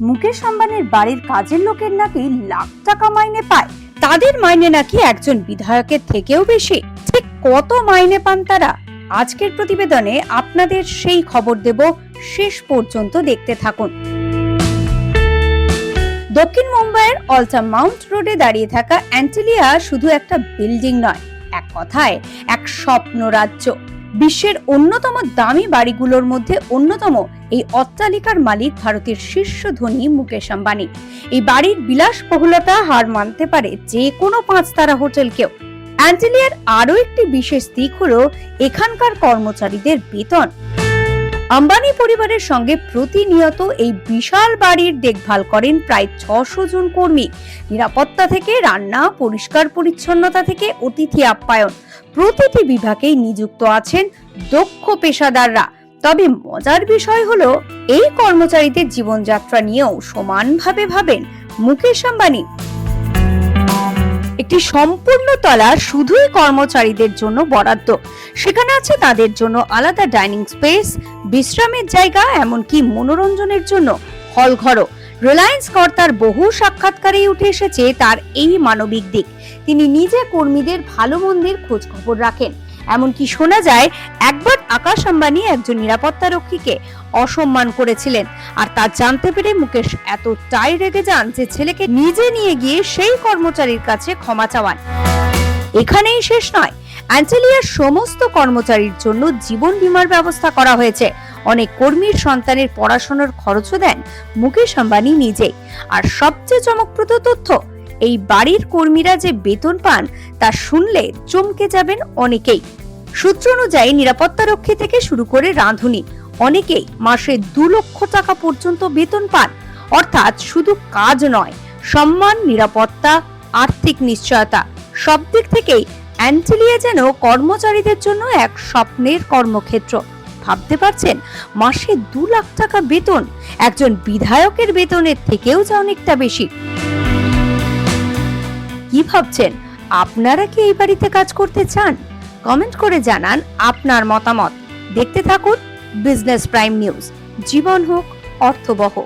মুকেশ আম্বানির বাড়ির কাজের লোকের নাকি লাখ টাকা মাইনে পায়? তাদের মাইনে নাকি একজন বিধায়কের থেকেও বেশি? ঠিক কত মাইনে পান তারা? আজকের প্রতিবেদনে আপনাদের সেই খবর দেব। শেষ পর্যন্ত দেখতে থাকুন। দক্ষিণ মুম্বাইয়ের অলটা মাউন্ট রোডে দাঁড়িয়ে থাকা অ্যান্টেলিয়া শুধু একটা বিল্ডিং নয়, এক কথায় এক স্বপ্ন রাজ্য বিশ্বের অন্যতম দামি বাড়িগুলোর মধ্যে অন্যতম এই অট্টালিকার মালিক ভারতের শীর্ষ ধনী মুকেশ আম্বানি। এই বাড়ির বিলাসবহুলতা হার মানতে পারে যে কোনো পাঁচ তারা হোটেলকেও অ্যান্টিলিয়ার আরও একটি বিশেষ দিক হলো এখানকার কর্মচারীদের বেতন। আম্বানি পরিবারের সঙ্গে প্রতিনিয়ত এই বিশাল বাড়ির দেখভাল করেন প্রায় ছশো জন কর্মী। নিরাপত্তা থেকে, রান্না, পরিষ্কার পরিচ্ছন্নতা থেকে অতিথি আপ্যায়ন। প্রতিটি বিভাগেই নিযুক্ত আছেন দক্ষ পেশাদাররা। তবে মজার বিষয় হলো, এই কর্মচারীদের জীবনযাত্রা নিয়েও সমানভাবে ভাবেন মুকেশ আম্বানি। একটি সম্পূর্ণ তলা শুধুই কর্মচারীদের জন্য বরাদ্দ। সেখানে আছে তাদের জন্য আলাদা ডাইনিং স্পেস, বিশ্রামের জায়গা, এমনকি মনোরঞ্জনের জন্য হল ঘরও রিলায়েন্স কর্তার বহু সাক্ষাৎকারেই উঠে এসেছে তার এই মানবিক দিক। তিনি নিজে কর্মীদের ভালো মন্দের খোঁজ খবর রাখেন। এমনকি শোনা যায়, একবার আকাশ আম্বানি একজন নিরাপত্তা রক্ষীকে অসম্মান করেছিলেন। আর তা জানতে পেরে মুকেশ এতটাই রেগে যান যে ছেলেকে নিজে নিয়ে গিয়ে সেই কর্মচারীর কাছে ক্ষমা চাওয়ান। এখানেই শেষ নয়। অ্যান্টেলিয়ার সমস্ত কর্মচারীর জন্য জীবন বীমার ব্যবস্থা করা হয়েছে। অনেক কর্মীর সন্তানের পড়াশোনার খরচও দেন মুকেশ আম্বানি নিজেই। আর সবচেয়ে চমকপ্রদ তথ্য, এই বাড়ির কর্মীরা যে বেতন পান, তা শুনলে চমকে যাবেন অনেকেই। সূত্র অনুযায়ী নিরাপত্তারক্ষী থেকে শুরু করে রাঁধুনি, অনেকেই মাসে দু লক্ষ টাকা পর্যন্ত বেতন পান। অর্থাৎ শুধু কাজ নয়, সম্মান, নিরাপত্তা, আর্থিক নিশ্চয়তা, সব দিক থেকেই অ্যান্টিলিয়া যেন কর্মচারীদের জন্য এক স্বপ্নের কর্মক্ষেত্র। ভাবতে পারছেন, মাসে দু লাখ টাকা বেতন, একজন বিধায়কের বেতনের থেকেও যা অনেকটা বেশি। কি ভাবছেন? আপনারা কি এই বাড়িতে কাজ করতে চান? কমেন্ট করে জানান আপনার মতামত। দেখতে থাকুন বিজনেস প্রাইম নিউজ। জীবন হোক, অর্থবহ।